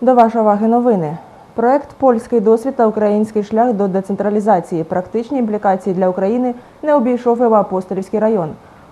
До вашої уваги новини. Проект Польський досвід та український шлях до децентралізації. Практичні імплікації для України не обійшов і Апостолівський район.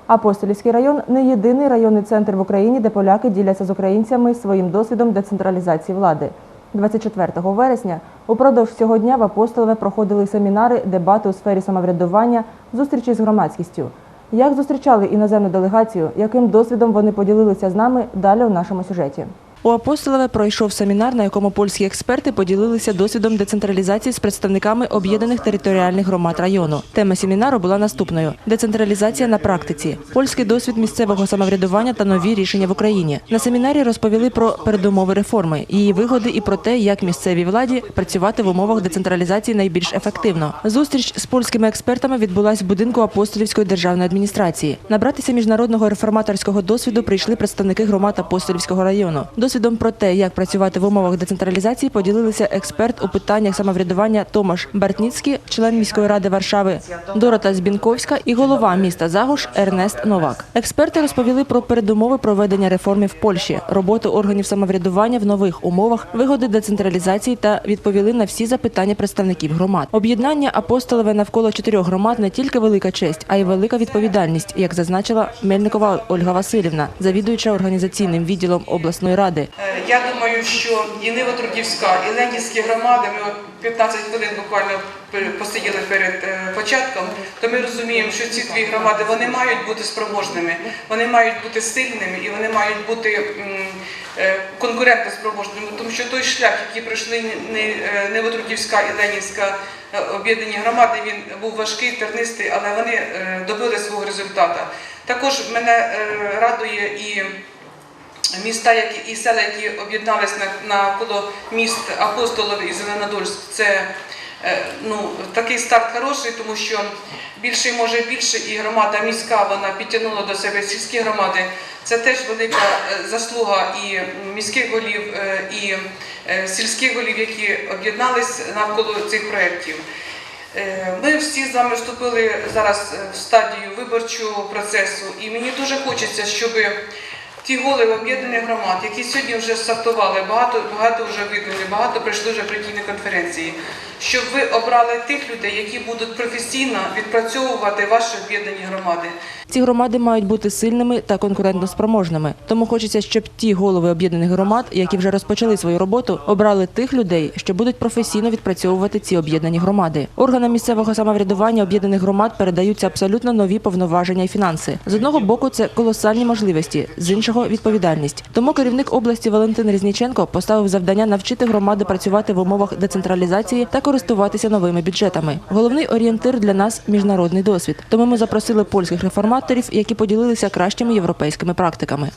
Апостолівський район не єдиний районний центр в Україні, де поляки діляться з українцями своїм досвідом децентралізації влади. 24 вересня упродовж цього дня в Апостолове проходили семінари, дебати у сфері самоврядування, зустрічі з громадськістю. Як зустрічали іноземну делегацію, яким досвідом вони поділилися з нами далі у нашому сюжеті. У Апостолове пройшов семінар, на якому польські експерти поділилися досвідом децентралізації з представниками об'єднаних територіальних громад району. Тема семінару була наступною: децентралізація на практиці, польський досвід місцевого самоврядування та нові рішення в Україні. На семінарі розповіли про передумови реформи, її вигоди і про те, як місцевій владі працювати в умовах децентралізації найбільш ефективно. Зустріч з польськими експертами відбулась в будинку Апостолівської державної адміністрації. Набратися міжнародного реформаторського досвіду прийшли представники громад Апостолівського району. Досвідом про те, як працювати в умовах децентралізації, поділилися експерт у питаннях самоврядування Томаш Бартніцький, член міської ради Варшави, Дорота Збінковська і голова міста Загуш Ернест Новак. Експерти розповіли про передумови проведення реформи в Польщі, роботу органів самоврядування в нових умовах, вигоди децентралізації та відповіли на всі запитання представників громад. Об'єднання апостолове навколо чотирьох громад не тільки велика честь, а й велика відповідальність, як зазначила Мельникова Ольга Васильівна, завідуюча організаційним відділом обласної ради. Е, Я думаю, що і Нивотрудівська, і Ленінські громади, ми 15 хвилин буквально посиділи перед е, початком, то ми розуміємо, що ці дві громади вони мають бути спроможними, вони мають бути сильними і вони мають бути е, конкурентоспроможними, тому що той шлях, який пройшли е, і Ленінська об'єднані громади, він був важкий, тернистий, але вони добили свого результату. Також мене радує і міста які, і села, які об'єднались на- навколо міст Апостолів і Зеленодольськ, це е, ну, такий старт хороший, тому що більше може більше, і громада міська вона підтягнула до себе сільські громади. Це теж велика е, заслуга і міських голів, е, і сільських голів, які об'єднались навколо цих проєктів. Ми всі з вами вступили зараз в стадію виборчого процесу, і мені дуже хочеться, щоб ті голови об'єднаних громад, які сьогодні вже стартували, багато, багато вже видали, багато прийшли вже прийти на конференції, щоб ви обрали тих людей, які будуть професійно відпрацьовувати ваші об'єднані громади. Ці громади мають бути сильними та конкурентоспроможними. Тому хочеться, щоб ті голови об'єднаних громад, які вже розпочали свою роботу, обрали тих людей, що будуть професійно відпрацьовувати ці об'єднані громади. Органам місцевого самоврядування об'єднаних громад передаються абсолютно нові повноваження і фінанси. З одного боку, це колосальні можливості, з іншого відповідальність. Тому керівник області Валентин Різніченко поставив завдання навчити громади працювати в умовах децентралізації та користуватися новими бюджетами. Головний орієнтир для нас міжнародний досвід. Тому ми запросили польських реформаторів, які поділилися кращими європейськими практиками.